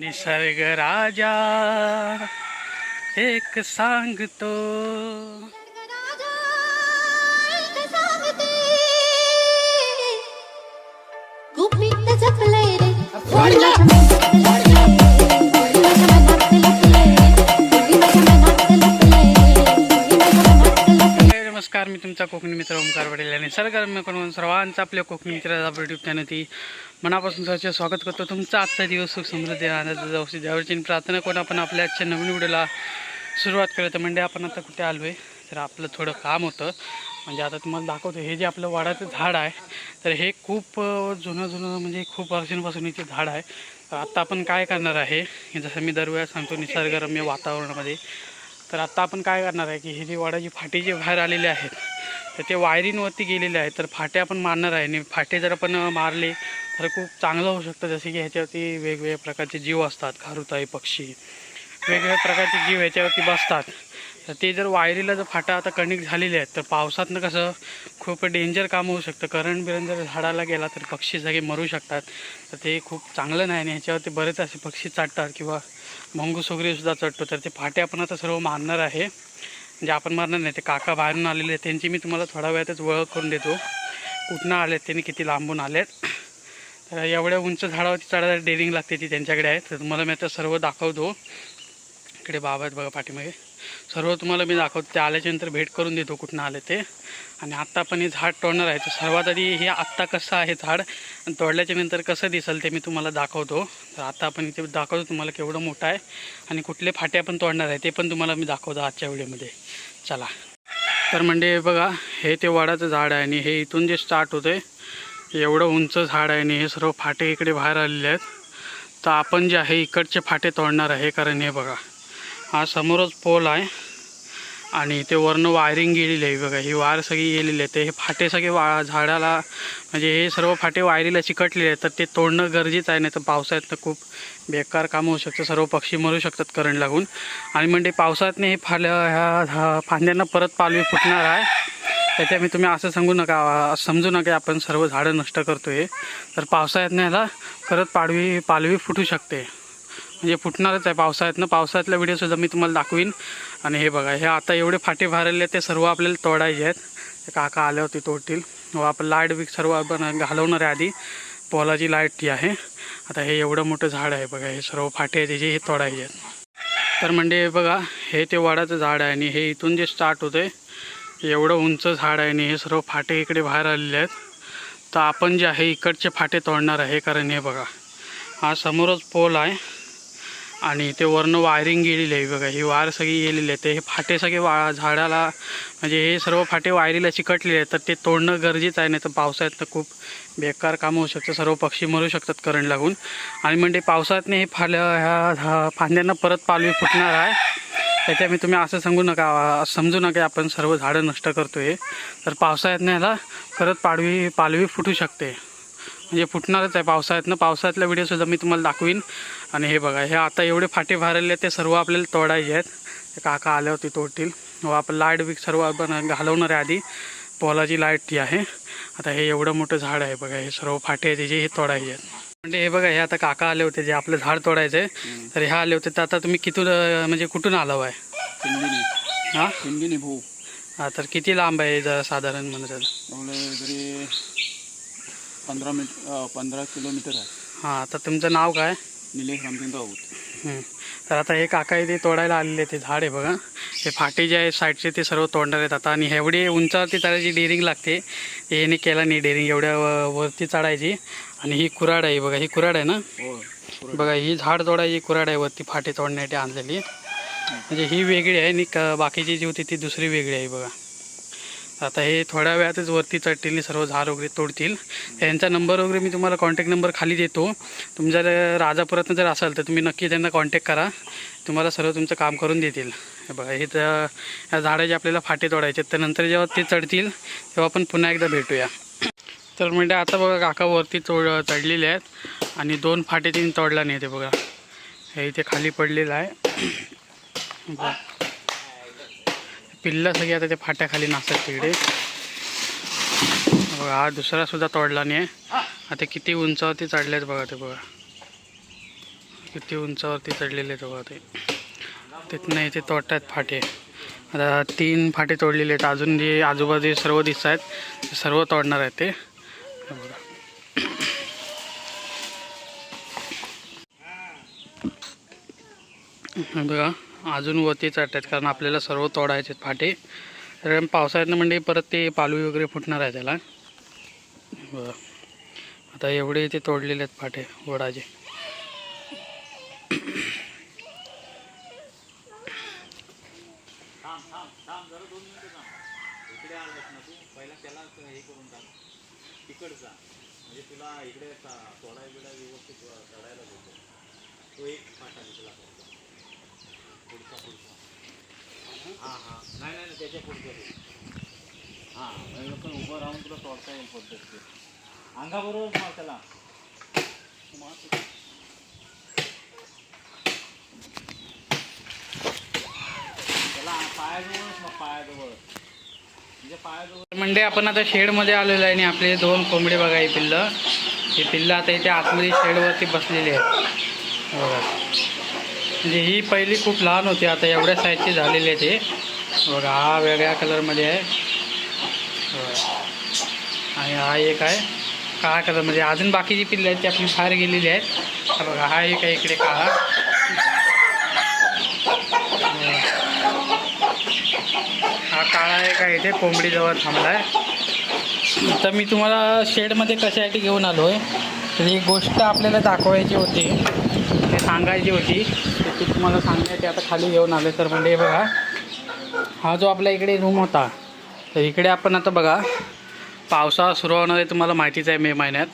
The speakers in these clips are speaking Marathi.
निसर्ग राजा एक सांगतो. नमस्कार मी तुमचा कोकणी मित्र ओमकार पटेल आणि सरगर्म करून सर्वांचं आपल्या कोकणी मित्राचा युट्यूब चॅनल मनापासून सहर्ष स्वागत करतो. तुमचा आजचा दिवस सुख समृद्धी आनंद जाऊ ज्यावरची प्रार्थना करून आपण आपल्या आजच्या नवीन व्हिडिओला सुरुवात करत म्हणजे आपण आता कुठे आलो आहे तर आपलं थोडं काम होतं. म्हणजे आता तुम्हाला दाखवतो हे जे आपलं वाडाचं झाड आहे तर हे खूप जुनं जुनं म्हणजे खूप वर्षांपासून इथे झाड आहे. तर आत्ता आपण काय करणार आहे? जसं मी दरवेळेस सांगतो निसर्गरम्य वातावरणामध्ये. तर आत्ता आपण काय करणार आहे की हे जे वडाची फाटी जे बाहेर आलेले आहेत तर ते वायरिंगवरती गेलेले आहेत तर फाटे आपण मारणार आहे. आणि फाटे जर आपण मारले तर खूप चांगलं होऊ शकतं. जसे की ह्याच्यावरती वेगवेगळ्या प्रकारचे जीव असतात खारुताई पक्षी. वेगवेगळ्या प्रकारचे जीव ह्याच्यावरती बसतात. तर ते जर वायरीला जर फाटा आता कनेक्ट झालेले आहेत तर पावसातनं कसं खूप डेंजर काम होऊ शकतं. करंट बिरंट जर झाडाला गेला तर पक्षी जागे मरू शकतात. तर ते खूप चांगलं नाही आणि ह्याच्यावरती बरेच असे पक्षी चाटतात किंवा मंगूस वगैरेसुद्धा चढतो. तर ते फाटे आपण आता सर्व मारणार आहे. जे आपण मारणार नाही ते काका बाहेरून आलेले आहेत. त्यांची मी तुम्हाला थोड्या वेळातच ओळख करून देतो. कुठनं आलेत त्यांनी किती लांबून आलेत. तर एवढ्या उंच झाडावरती चढायला डेरिंग लागते ती त्यांच्याकडे आहे. तर तुम्हाला मी आता सर्व दाखवतो. इकडे बाबा आहेत बघा पाठीमागे. सर्व तुम्हाला मी दाखवतो. ते आल्याच्यानंतर भेट करून देतो कुठनं आले ते. आणि आत्ता पण हे झाड तोडणार आहे. तर सर्वात आधी हे आत्ता कसं आहे झाड आणि तोडल्याच्यानंतर कसं दिसेल ते मी तुम्हाला दाखवतो. तर आत्ता आपण इथे दाखवतो तुम्हाला केवढं मोठं आहे आणि कुठले फाटे आपण तोडणार आहे ते पण तुम्हाला मी दाखवतो आजच्या व्हिडिओमध्ये. चला. तर म्हणजे बघा हे ते वडाचं झाड आहे आणि हे इथून जे स्टार्ट होतं एवढं उंच झाड आहे आणि हे सर्व फाटे इकडे बाहेर आलेले आहेत. तर आपण जे आहे इकडचे फाटे तोडणार आहे. कारण हे बघा हा समोरच पोल आहे. आणि ते वरनं वायरिंग गेलेली आहे बघा. ही वायर सगळी गेलेली आहे. ते हे फाटे सगळे वा झाडाला म्हणजे हे सर्व फाटे वायरीला चिकटलेले आहेत. तर ते तोडणं गरजेचं आहे नाही तर पावसाळ्यातनं खूप बेकार काम होऊ शकतं. सर्व पक्षी मरू शकतात करंट लागून. आणि म्हणजे पावसाळ्यातनं हे फाल्या ह्या फांद्यांना परत पालवी फुटणार आहे. त्याच्या मी तुम्ही असं सांगू नका समजू नका आपण सर्व झाडं नष्ट करतो आहे तर पावसाळ्यातनं ह्याला परत पाडवी पालवी फुटू शकते. म्हणजे फुटणारच आहे. पावसाळ्यातनं पावसाळ्यातला व्हिडिओसुद्धा मी तुम्हाला दाखवीन. आणि हे बघा हे आता एवढे फाटे भरलेले आहेत ते सर्व आपल्याला तोडायचे आहेत. काका आले होते तोडतील. व आपण लाइट बी सर्व आपण घालवणार आहे आधी. पोलाची लाइट ती आहे. आता हे एवढं मोठं झाड आहे बघा हे सर्व फाटे आहेत त्याचे हे तोडायचे आहेत. तर म्हणजे बघा हे ते वडाचं झाड आहे आणि हे इथून जे स्टार्ट होतं एवढं उंच झाड आहे आणि हे सर्व फाटे इकडे बाहेर आलेले आहेत. तर आपण जे आहे इकडचे फाटे तोडणार आहे कारण हे बघा हा समोरच पोल आहे. आणि ते वरनं वायरिंग गेलेली आहे बघा ही वायर सगळी गेलेली आहे. ते हे फाटे सगळे वा झाडाला म्हणजे हे सर्व फाटे वायरीला चिकटलेले आहेत तर ते तोडणं गरजेचं आहे नाही तर पावसाळ्यातनं खूप बेकार काम होऊ शकतं. सर्व पक्षी मरू शकतात करंट लागून. आणि म्हणजे पावसाळ्यातनं हे फाल्या ह्या फांद्यांना परत पालवी फुटणार आहे. त्याच्या मी तुम्ही असं सांगू नका समजू नका आपण सर्व झाडं नष्ट करतो आहे तर पावसाळ्यातनं ह्याला परत पाडवी पालवी फुटू शकते. म्हणजे फुटणारच आहे पावसाळ्यातनं. पावसाळ्यातला व्हिडिओसुद्धा मी तुम्हाला दाखवीन. आणि हे बघा हे आता एवढे फाटे भरलेले आहेत ते सर्व आपल्याला तोडायचे आहेत. काका आले होते तोडतील. व आपण लाइट बी सर्व आपण घालवणार आहे आधी. पोलाची लाइट ती आहे आता हे एवढं मोठं झाड आहे बघा हे सर्व फाटे आहे त्याचे हे तोडायचे आहेत. म्हणजे हे बघा हे आता काका आले होते जे आपलं झाड तोडायचं. आहे तर हे आले होते तर आता तुम्ही कितून अं, म्हणजे कुठून आलो आहे हां? भाऊ. हां तर किती लांब आहे जरा साधारण जरी पंधरा मिनिट पंधरा किलोमीटर आहे. हां तर तुमचं नाव काय? निलेश रामचंद्र राऊत. तर आता हे काका इथे तोडायला आलेले ते झाड आहे बघा. हे फाटे जे आहे साईडचे ते सर्व तोडणार आहेत आता. आणि एवढी उंचावरती चढायची डेअरिंग लागते. हे याने केला नाही डेअरिंग एवढ्या वरती चढायची. आणि ही कुराड आहे बघा ही कुराड आहे ना? हो बघा ही झाड तोडायची कुराड आहे वरती फाटे तोडण्यासाठी आणलेली. म्हणजे ही वेगळी आहे आणि बाकीची जी होती ती दुसरी वेगळी आहे बघा. आता हे थोड्या वेळातच वरती चढतील आणि सर्व झाड वगैरे तोडतील. यांचा नंबर वगैरे मी तुम्हाला कॉन्टॅक्ट नंबर खाली देतो. तुमच्या जर राजापुरातनं जर असाल तर तुम्ही नक्की त्यांना कॉन्टॅक्ट करा. तुम्हाला सर्व तुमचं काम करून देतील. बघा हे तर या झाडाचे आपल्याला फाटे तोडायचे आहेत. तर नंतर जेव्हा ते चढतील तेव्हा आपण पुन्हा एकदा भेटूया. तर म्हणजे आता बघा काका वरती तोड चढलेले आहेत आणि दोन फाटे तिने तोडला नाही ते बघा. हे इथे खाली पडलेलं आहे. बघा. पिल्लं सगळी आता ते फाट्याखाली नासत तिकडे. बघा हा दुसरा सुद्धा तोडला नाही आहे आता किती उंचावरती चढलेत बघा ते बघा. किती उंचावरती चढलेले आहेत बघा ते. तिथनं इथे तोडतात फाटे. आता तीन फाटे तोडलेले आहेत. अजून जे आजूबाजू सर्व दिसत आहेत ते सर्व तोडणार आहेत ते. बघा. बघा. अजून वरती चढतात कारण आपल्याला सर्व तोडायचे फाटे. कारण पावसाळ्यात म्हणजे परत ते पालवी वगैरे फुटणार आहे त्याला. बरं. आता एवढे ते तोडलेले आहेत फाटे वडाचे उभं राहून तुला तोडता येईल पद्धतशीर अंगाबरोबर मार त्याला त्याला पायाजवळच मग पायाजवळ म्हणजे पायाजवळ म्हणजे आपण आता शेडमध्ये आलेलो आहे आणि आपले दोन कोंबडे बघा ही पिल्लं. ही पिल्लं आता इथे आतमध्ये शेडवरती बसलेली आहेत. बघा. म्हणजे ही पहिली खूप लहान होती आता एवढ्या साईजची झालेली आहे ते. बघा हा वेगळ्या कलरमध्ये आहे. आणि हा एक आहे काळा कलरमध्ये म्हणजे अजून बाकीची पिल्ले आहेत ती आपली बाहेर गेलेली आहेत. बघा हा एक आहे इकडे काळा. हा काळा एक आहे इथे कोंबडीजवळ थांबला आहे तर मी तुम्हाला शेडमध्ये कशासाठी घेऊन आलो आहे तर ही गोष्ट आपल्याला दाखवायची होती. सांगायची होती. ती तुम्हाला सांगण्याची आता खाली घेऊन आले तर म्हणजे बघा. हा जो आपल्या इकडे रूम होता तर इकडे आपण आता बघा पावसाळा सुरू होणार आहे तुम्हाला माहितीच आहे मे महिन्यात.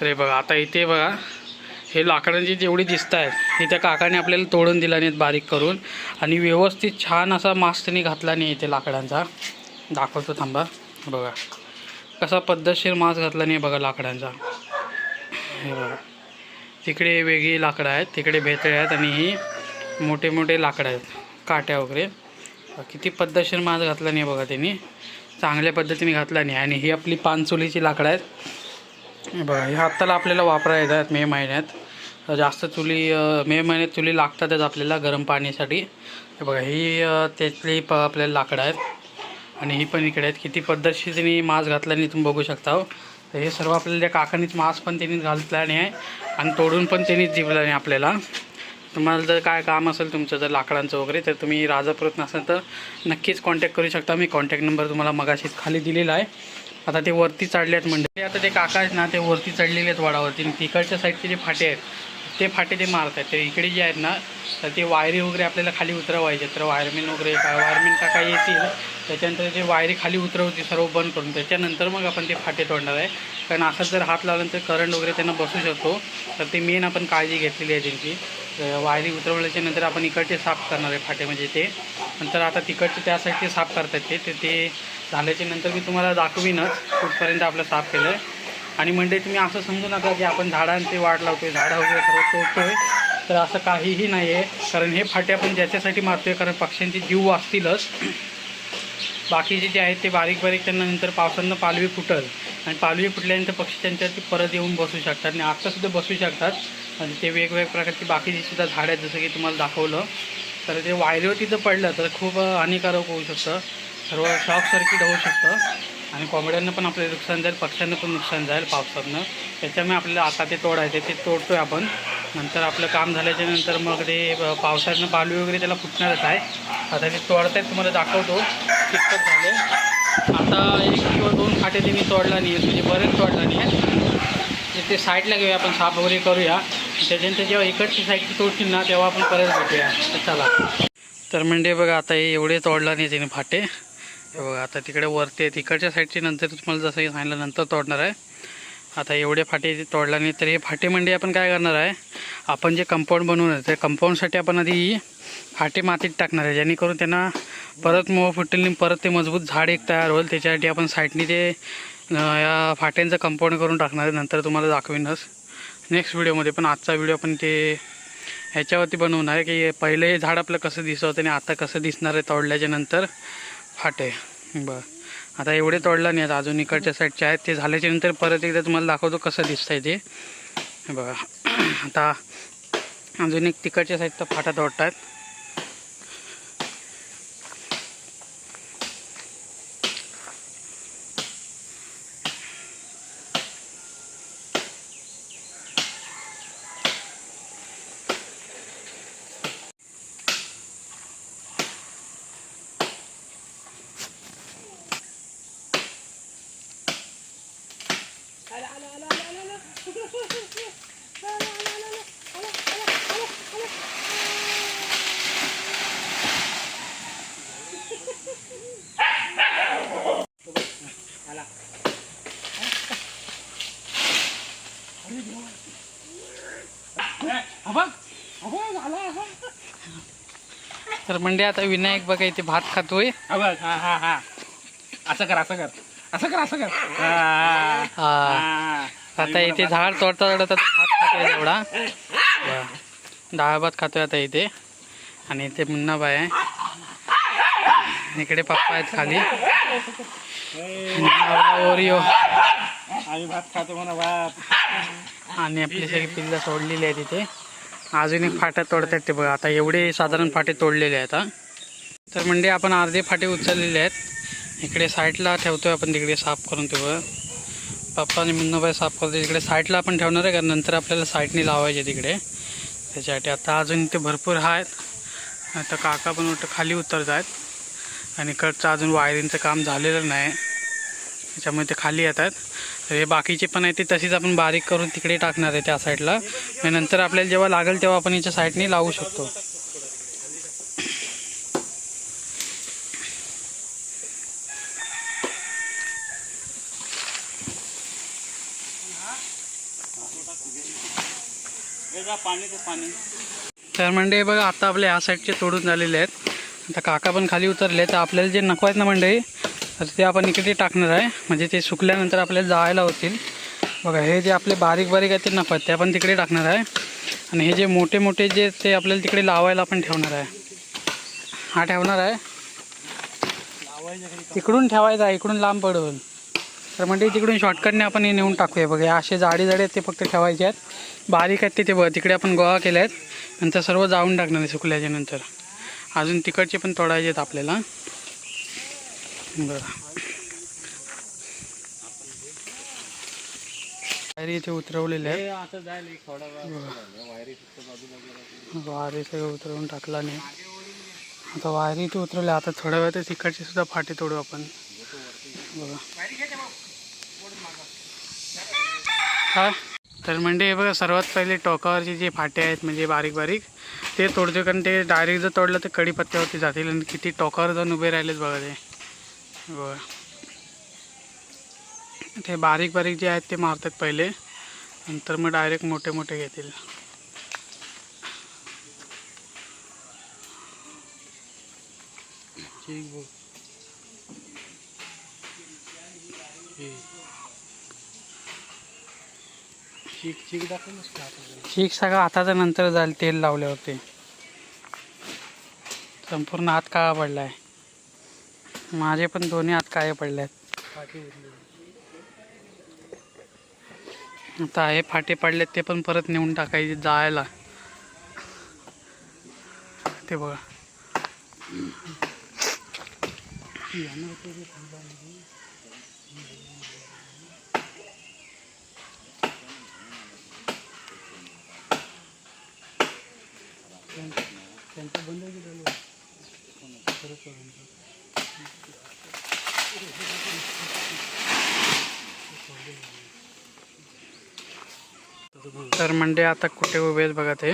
तर हे बघा आता इथे बघा हे लाकडांची जेवढी दिसत आहेत हे त्या काकाने आपल्याला तोडून दिला नाहीत बारीक करून. आणि व्यवस्थित छान असा मास्क त्यांनी घातला नाही इथे लाकडांचा. दाखवतो थांबा. बघा कसा पद्धतशीर मास्क घातला नाही बघा लाकडांचा. हे बघा. तिकडे वेगळी लाकडं आहेत तिकडे भेतळे आहेत आणि ही मोठे मोठे लाकडं आहेत काट्या वगैरे. किती पद्धतशीर मास्क घातला नाही बघा त्यांनी. चांगल्या पद्धतीने घातला नाही. आणि ही आपली पानचुलीची लाकडं आहेत. बघा हे आत्ताला आपल्याला वापरायला येतात मे महिन्यात. जास्त चुली मे महिन्यात चुली लागतातच आपल्याला गरम पाण्यासाठी. हे बघा ही त्यातली प आपल्याला लाकडं आहेत. आणि ही पण इकडे आहेत. किती पद्धतशीर त्यांनी मास घातला नाही तुम्ही बघू शकता हो. तर हे सर्व आपल्याला त्या काकानीच मास्क पण त्यांनीच घातला नाही आहे आणि तोडून पण त्यांनीच दिलं नाही आपल्याला. तुम्हाला जर काय काम असेल तुमचं जर लाकडांचं वगैरे तर तुम्ही राजापुरात नसाल तर नक्कीच कॉन्टॅक्ट करू शकता. मी कॉन्टॅक्ट नंबर तुम्हाला मगाशीच खाली दिलेला आहे. आता ते वरती चढले आहेत म्हणजे आता ते काका आहेत ना ते वरती चढलेले आहेत वडावरती. आणि तिकडच्या साईडचे जे फाटे आहेत ते फाटे ते मारत आहेत ते इकडे जे आहेत ना तर ते वायरी वगैरे आपल्याला खाली उतरवायचे. तर वायरमेन वगैरे काय वायरमेन का काय येतील? त्याच्यानंतर ते वायरी खाली उतरवते सर्व बंद करून. त्याच्यानंतर मग आपण ते फाटे तोडणार आहे. कारण असं जर हात लावल्यानंतर करंट वगैरे त्यांना बसू शकतो. तर ते मेन आपण काळजी घेतलेली आहे त्यांची. तर वायरी उतरवल्याच्या नंतर आपण इकडचे साफ करणार आहे फाटे म्हणजे ते. नंतर आता तिकडचे त्या साईडचे साफ करतात ते. तर ते झाल्याच्यानंतर मी तुम्हाला दाखवीनच कुठपर्यंत आपलं साफ केलं आहे आणि म्हणजे तुम्ही असं समजू नका की आपण झाडांचे लावतो लावतोय झाडं वगैरे सर्व तोडतोय. तर असं काहीही नाही आहे कारण हे फाटे आपण ज्याच्यासाठी मारतोय कारण पक्ष्यांचे जीव वाचतीलच. बाकीचे जे आहेत ते बारीक बारीक त्यांना नंतर पावसानं पालवी फुटल. आणि पालवी फुटल्यानंतर पक्षी त्यांच्यावरती परत येऊन बसू शकतात. आणि आत्तासुद्धा बसू शकतात. आणि ते वेगवेगळ्या प्रकारची बाकीची सुद्धा झाडं आहेत जसं की तुम्हाला दाखवलं. तर ते वायरीवरती जर पडलं तर खूप हानिकारक होऊ शकतं. सर्व शॉक सर्किट होऊ शकतं. आणि कोंबड्यांना पण आपलं नुकसान जाईल पक्ष्यांना पण नुकसान जाईल पावसातनं. त्याच्यामुळे आपल्याला आता ते तोडायचे ते तोडतो आहे आपण. नंतर आपलं काम झाल्याच्यानंतर मग ते पावसानं बालू वगैरे त्याला फुटणारच आहे. आता ते तोडतायत तुम्हाला दाखवतो. कितपत झाले. आता एक किंवा दोन फाटे त्यांनी तोडला नाही आहे म्हणजे बरेच तोडला नाही आहे ते- ते साईडला घेऊया आपण साफ वगैरे करूया. त्याच्यानंतर जेव्हा इकडची साईडची तोडतील ना तेव्हा आपण परत भेटूया. चला. तर म्हणजे बघा आता हे एवढे तोडला नाही त्याने फाटे. हे बघा आता तिकडे वरती आहे. तिकडच्या साईडची नंतर तुम्हाला जसं सांगितलं नंतर तोडणार आहे. आता एवढे फाटे तोडला नाही तर हे फाटे म्हणजे आपण काय करणार आहे? आपण जे कंपाऊंड बनवून आहे त्या कंपाऊंडसाठी आपण आधी फाटे मातीत टाकणार आहे. जेणेकरून त्यांना परत मोह फुटेल परत ते मजबूत झाड एक तयार होईल. त्याच्यासाठी आपण साईडनी ते या फाट्यांचं कंपाऊंड करून टाकणार आहे. नंतर तुम्हाला दाखवीनच. नेक्स्ट व्हिडिओमध्ये पण आजचा व्हिडिओ आपण ते ह्याच्यावरती बनवणार आहे की पहिलं हे झाड आपलं कसं दिसत होतं आणि आता कसं दिसणार आहे तोडल्याच्या नंतर. फाटे बरं. आता एवढे तोडला नाही आता अजून इकडच्या साईडचे आहेत. ते झाल्याच्यानंतर परत एकदा तुम्हाला दाखवतो कसं दिसतंय ते. बघा. आता अजून एक तिकडच्या साईडचा फाटा तर म्हणजे आता विनायक बघा इथे भात खातोय. असं कर असं कर. असं कर असं कर. हा, हा हा. आता इथे झाड तोडता तोडता तो भात खातोय एवढा. डाळ भात खातोय आता इथे. आणि इथे मुन्नाबाई आहे. इकडे पप्पा आहेत खाली. आणि ओरिओ. आम्ही भात खातो म्हणा भात. आणि आपली सगळी पिल्लं सोडलेली आहे तिथे अजून एक फाट्या तोडतात ते बघा. आता एवढे साधारण फाटे तोडलेले आहेत हा. तर म्हणजे आपण अर्धे फाटे उचललेले आहेत. इकडे साईडला ठेवतोय आपण तिकडे साफ करून तेव्हा पप्पा आणि मुन्नाबाई साफ करतो तिकडे साईडला आपण ठेवणार आहे कारण नंतर आपल्याला साईडने लावायचे तिकडे. त्याच्यासाठी आता अजून इथे भरपूर आहेत. आता काका पण वाटतं खाली उतरत आहेत. आणि इकडचं अजून वायरिंगचं काम झालेलं नाही. त्याच्यामुळे ते खाली येतात तर हे बाकीचे पण आहे ते तशीच आपण बारीक करून तिकडे टाकणार आहे त्या साईडला. नंतर आपल्याला जेव्हा लागेल तेव्हा आपण याच्या साईडने लावू शकतो हे जा, पाणी. तर म्हणजे बघा आता आपले ह्या साईडचे तोडून झालेले आहेत. आता काका पण खाली उतरले तर आपल्याला जे नको आहेत ना मंडळी तर ते आपण इकडे टाकणार आहे. म्हणजे ते सुकल्यानंतर आपल्याला जायला होतील. बघा हे जे आपले बारीक बारीक आहेत ते नको आहेत ते आपण तिकडे टाकणार आहे. आणि हे जे मोठे मोठे जे ते आपल्याला तिकडे लावायला आपण ठेवणार आहे. हा ठेवणार आहे. तिकडून ठेवायचा आहे इकडून लांब पडून. तर म्हणजे तिकडून शॉर्टकटने आपण हे नेऊन टाकूया. बघा असे जाडी जाडी आहेत ते फक्त ठेवायचे आहेत. बारीक आहेत ते बघा तिकडे आपण गोळा केले आहेत. नंतर सर्व जाऊन टाकणार आहे सुकल्याच्या नंतर. अजून तिकडचे पण तोडायचे आहेत आपल्याला. बरं वायरी इथे उतरवलेले आहेत. वायरी सगळं उतरवून टाकला नाही. आता वायरी इथे उतरवल्या आता थोड्या वेळात तिकडचे सुद्धा फाटे तोडू आपण. बघा. हा. तर म्हणजे हे बघा सर्वात पहिले टोकावरचे जे फाटे आहेत म्हणजे बारीक बारीक ते तोडतो कारण ते डायरेक्ट जर तोडलं तर कडीपत्त्यावरती जातील आणि किती टोकावर जाऊन उभे राहिलेत बघा ते. बघा. ते बारीक बारीक जे आहेत ते मारतात पहिले. नंतर मग डायरेक्ट मोठे मोठे घेतील ठीक. चीक सगळं हाताच्या नंतर जाईल तेल लावल्यावरती संपूर्ण हात काळा पडला आहे माझे पण दोन्ही हात काळे पडले आहेत आता हे फाटे पडलेत ते पण परत नेऊन टाकायचे जायला ते बघा. त्यांचं बंद केलेलं तर म्हणजे आता कुठे उभे आहेत बघा ते.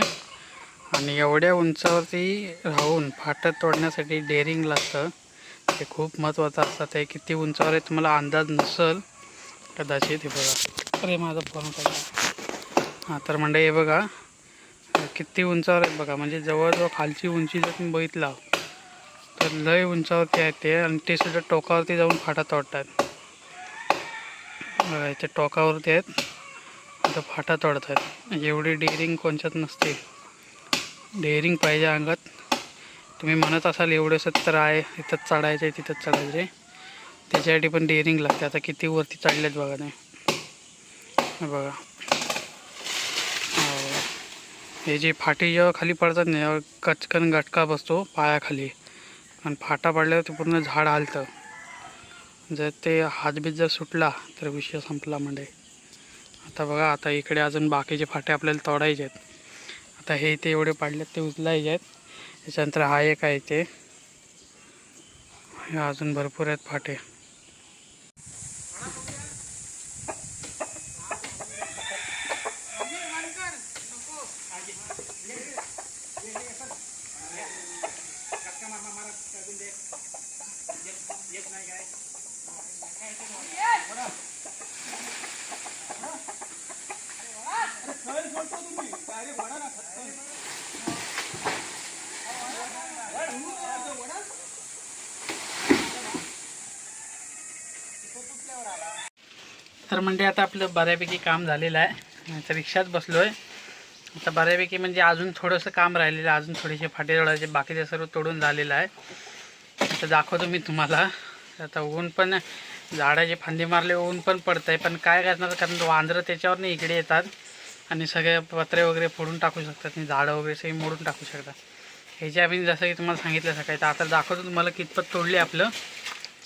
आणि एवढ्या उंचावरती राहून फाटत तोडण्यासाठी डेअरिंग लागतं. ते खूप महत्त्वाचं असतं. ते किती उंचावर आहे तुम्हाला अंदाज नसेल कदाचित हे बघा. अरे माझा फोन टाकला हां तर म्हणजे हे बघा. किती उंचावर आहेत बघा. म्हणजे जवळजवळ खालची उंची जर तुम्ही बघितला तर लय उंचावरती आहेत ते. आणि ते सुद्धा टोकावरती जाऊन फाटा तोडतात बघा इथे टोकावरती आहेत. आता फाटा तोडत आहेत एवढी डेअरिंग कोणच्यात नसते. डेअरिंग पाहिजे अंगात. तुम्ही म्हणत असाल एवढे सत्तर आहे इथंच चढायचं आहे तिथंच चढायचे त्याच्यासाठी पण डेअरिंग लागते. आता किती वरती चढलेत बघा ते. बघा. हे जे फाटी जेव्हा खाली पडतात ना कचकन गटका बसतो पायाखाली. आणि फाटा पडल्यावर ते पूर्ण झाड हालतं. जर ते हातबीत जर सुटला तर विषय संपला म्हणजे. आता बघा आता इकडे अजून बाकीचे फाटे आपल्याला तोडायचे आहेत. आता हे ते एवढे पाडलेत ते उचलायचे आहेत. त्याच्यानंतर हा एक आहे ते हे अजून भरपूर आहेत फाटे. तर म्हणजे आता आपलं बऱ्यापैकी काम झालेलं आहे. आता रिक्षात बसलो आहे आता बऱ्यापैकी म्हणजे अजून थोडंसं काम राहिलेलं आहे. अजून थोडेसे फाटे तोडायचे बाकीचे सर्व तोडून झालेलं आहे. आता दाखवतो मी तुम्हाला. आता ऊन पण झाडाचे फांदे मारले ऊन पण पडतं आहे पण काय करणार? कारण वांजरं त्याच्यावर नाही इकडे येतात. आणि सगळे पत्रे वगैरे फोडून टाकू शकतात. आणि झाडं वगैरे सगळी मोडून टाकू शकतात. ह्याच्या आम्ही जसं की तुम्हाला सांगितलं सकाळी. तर आता दाखवतो तुम्हाला कितपत तोडले आपलं.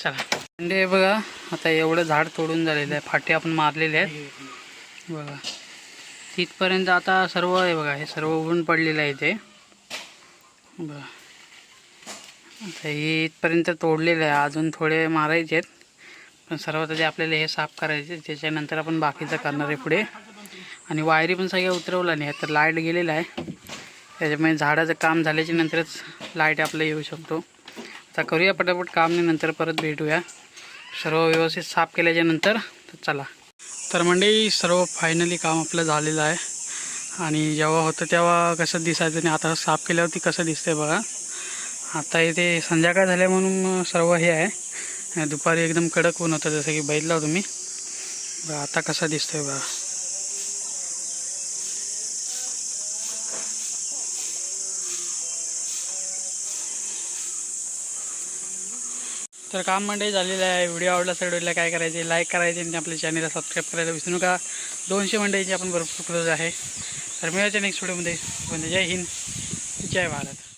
चला. म्हणजे अंडे बघा आता एवढं झाड तोडून झालेलं आहे. फाटे आपण मारलेले आहेत. बघा. तिथपर्यंत आता सर्व आहे बघा हे सर्व उघडून पडलेलं आहे ते बघा. आता हे इथपर्यंत तोडलेलं आहे. अजून थोडे मारायचे आहेत. पण सर्वात आधी आपल्याला हे साफ करायचे त्याच्यानंतर आपण बाकीचं करणार आहे पुढे. आणि वायरी पण सगळ्या उतरवल्या नाही तर लाइट गेलेला आहे. त्याच्यामुळे झाडाचं काम झाल्याच्या नंतरच लाइट आपलं येऊ शकतो. आता करूया पटापट काम नाही नंतर परत भेटूया. सर्व व्यवस्थित साफ केल्याच्यानंतर तर चला. तर मंडळी सर्व फायनली काम आपलं झालेलं आहे. आणि जेव्हा होतं तेव्हा कसं दिसायचं आणि आता साफ केल्यावरती कसं दिसतंय बघा. आता इथे संध्याकाळ झाल्या म्हणून सर्व हे आहे. दुपारी एकदम कडक ऊन होतं जसं की बघितलं तुम्ही. बघा आता कसं दिसतंय बघा. तर काम मंडळी झालेलं आहे. व्हिडिओ आवडला सर व्हिडिओला काय करायचे? लाईक करायचे आणि आपल्या चॅनलला सबस्क्राईब करायला विसरू नका. दोनशे मंडळीची आपण भरपूर क्लोज आहे. तर मिळायच्या नेक्स्ट व्हिडिओमध्ये म्हणजे जय हिंद. जय भारत.